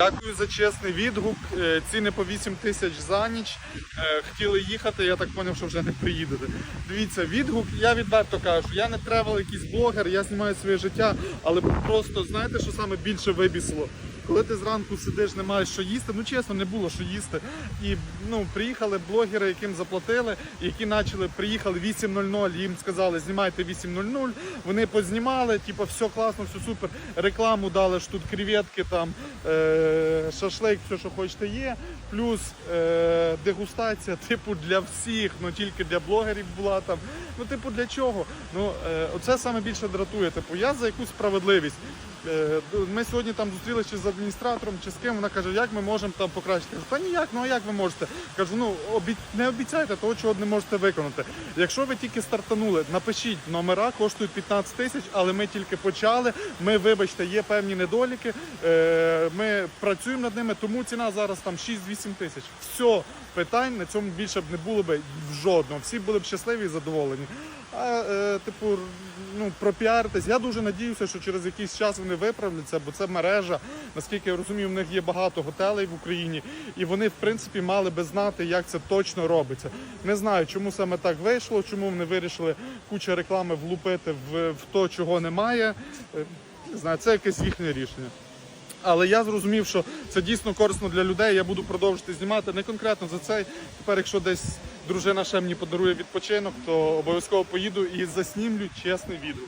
Дякую за чесний відгук. Е, Ціни по 8 тисяч за ніч. Е, Хотіли їхати, я так зрозумів, що вже не приїдете. Дивіться, відгук, я відверто кажу, я не тревел якийсь блогер, я знімаю своє життя, але просто знаєте, що саме більше вибісило? Коли ти зранку сидиш, не маєш що їсти, ну чесно, не було що їсти. І ну, приїхали блогери, яким заплатили, які почали, приїхали 8.00, їм сказали, знімайте 8.00, вони познімали, типу, все класно, все супер. Рекламу дали, що тут креветки, там, е- шашлик, все, що хочете, є. Плюс е- дегустація, типу, для всіх, ну тільки для блогерів була там. Ну, типу, для чого? Ну, е- оце саме більше дратує. Типу, я за якусь справедливість. Е, Ми сьогодні там зустрілися з адміністратором, чи з ким. Вона каже, як ми можемо там покращити. Та ніяк, ну а як ви можете? Кажу, ну обі... не обіцяйте того, чого не можете виконати. Якщо ви тільки стартанули, напишіть номера, коштують 15 тисяч, але ми тільки почали. Ми, вибачте, є певні недоліки. е, Ми працюємо над ними, тому ціна зараз там 6-8 тисяч. Все, питань на цьому більше б не було б жодного. Всі були б щасливі і задоволені. А е, типу, ну пропіаритись. Я дуже надіюся, що через якийсь час вони виправляться, бо це мережа. Наскільки я розумію, в них є багато готелей в Україні, і вони, в принципі, мали би знати, як це точно робиться. Не знаю, чому саме так вийшло, чому вони вирішили кучу реклами влупити в, в то, чого немає. Е, Не знаю, це якесь їхнє рішення. Але я зрозумів, що це дійсно корисно для людей. Я буду продовжувати знімати не конкретно за цей. Тепер, якщо десь дружина ще мені подарує відпочинок, то обов'язково поїду і заснімлю чесний відео.